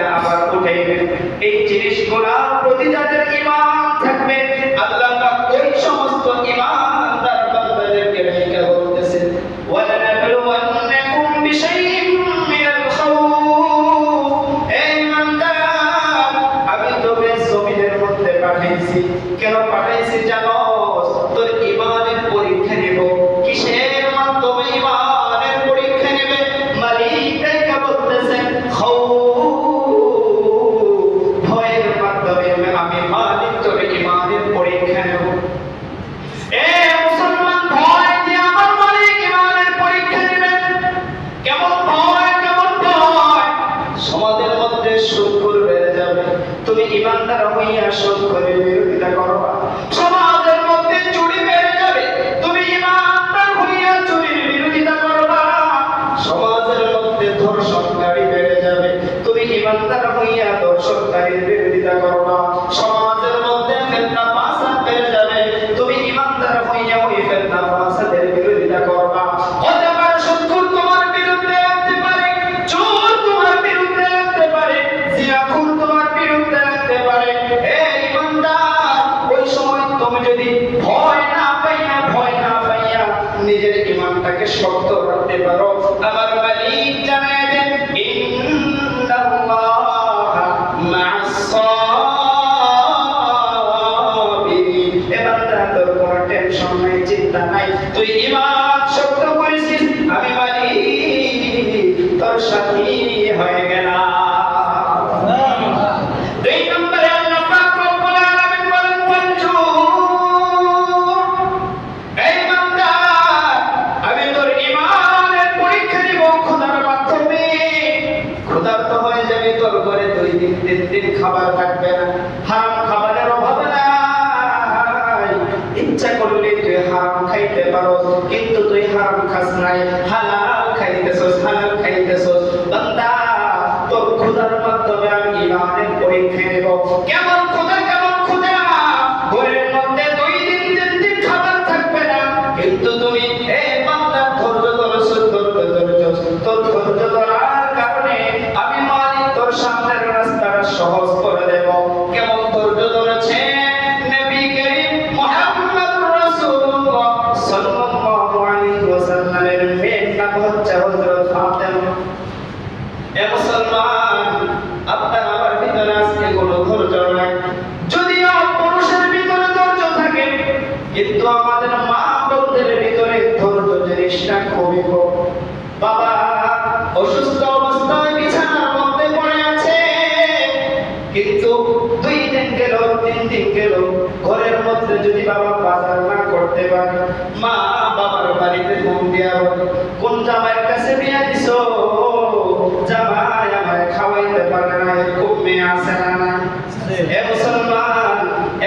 মধ্যে আবার উঠে এই জিনিসগুলা প্রতি যাদের ইমান থাকবে। আল্লাহ ওই সমস্ত ইমানদার সমাজের বেড়ে যাবে। তুমি ইমানদার হইয়া শোধ করে বিরোধিতা করবা। সমাজের যদি ভয় না পাইয়া, ভয় না পাইয়া নিজের ইমানটাকে শক্ত রাখতে পারো। আমার মালিক জানায় দেন চিন্তা নাই। তুই ইমান শক্ত করেছিস, আমি মালিক তোর সাথী। হারাম হালাল খাইতেছস হালাল খাইতেছস। বান্দা, তোর খোদার মাধ্যমে আমি ইমানের পরীক্ষা নেব। কেমন খোদা কেমন ক্ষুধা? ঘরের মধ্যে দুই দিন তিন দিন খাবার থাকবে না। কিন্তু তুমি এ বান্দা ধৈর্য ধরেছ ধৈর্য তোর ধৈর্য ধরার ওয়াসাল্লামের মেয়ের নাম হচ্ছে হযরত ফাতেমা। এ মুসলমান, আপনার আমার ভিতরে আজকে কোনো ধৈর্য নাই। যদিও পুরুষের ভিতরে ধৈর্য থাকে, কিন্তু আমাদের মা বোনদের ভিতরে ধৈর্য জিনিসটা খুবই কম। বাবা অসুস্থ অবস্থায় বিছানার মধ্যে পড়ে আছে, কিন্তু দিন গেল ঘরের মধ্যে যদি বাবা বাজার না করতে পারে মা বাবার বাড়িতে ফোন বলে কোন জামাইয়ের কাছে বিয়া দিছো? জামাই আমায় খাওয়াইতে পারে না এরকম মেয়ে আছে না না হে মুসলমান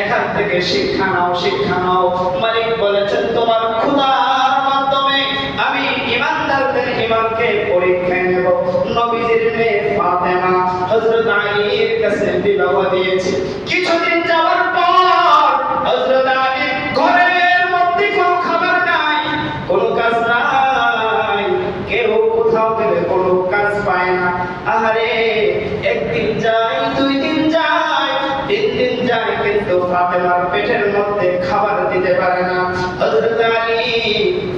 এখান থেকে শিক্ষা নাও শিক্ষা নাও। মালিক বলেছেন তোমার ক্ষুধার মাধ্যমে আমি ইমানদারদের ইমানকে পরীক্ষায় নেব। নবীজির মেয়ে ফাতেমা হযরত আলীর কাছে বিবাহ দিয়েছে। কিছুদিন তিন দিন যায়, কিন্তু ফাতেমার পেটের মধ্যে খাবার দিতে পারে না। হযরত আলী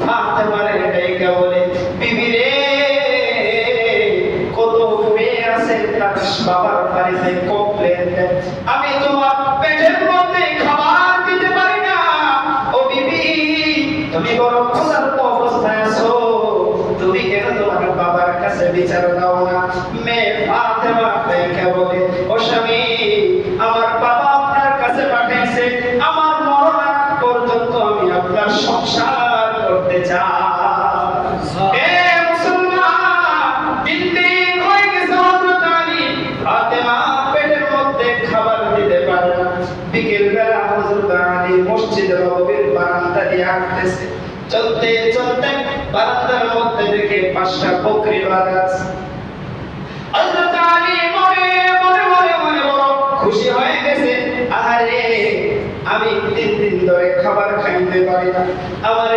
ফাতেমার ডেকে বলে, বিবি রে, কত মেয়ে আছে, তার বাবার বাড়িতে কমপ্লেন আমি আলী মসজিদে নববীর বারান্দা দিয়ে হাঁটতেছে। চলতে চলতে বারান্দার মধ্যে দেখে পাঁচটা বকরি বাঁধা আছে। পারি না। আমার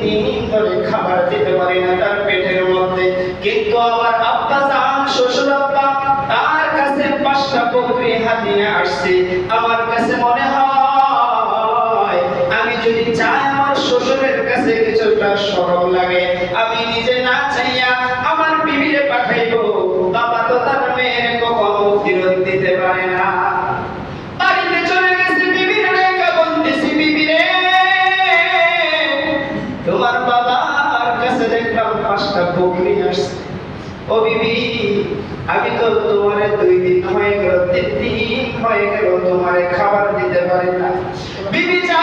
তিন দিন ধরে খাবার দিতে পারি না তার পেটের মধ্যে। কিন্তু আমার আব্বা শ্বশুর আব্বা কথা নিয়ে আসছি। আমার কাছে মনে হয় যদি চাই আমার শ্বশুরের কাছে কিছুটা সরল লাগে, আমি নিজে না চাইয়া আমার বিবিরে পাঠাইবো। বাবা তো তার মেয়ের কখনো ফেরত দিতে পারে না। ও বিবি, আমি তো তোমারে দুই দিন হয়ে তিন হয়ে গেল তোমারে খাবার দিতে পারি না। বিবি যা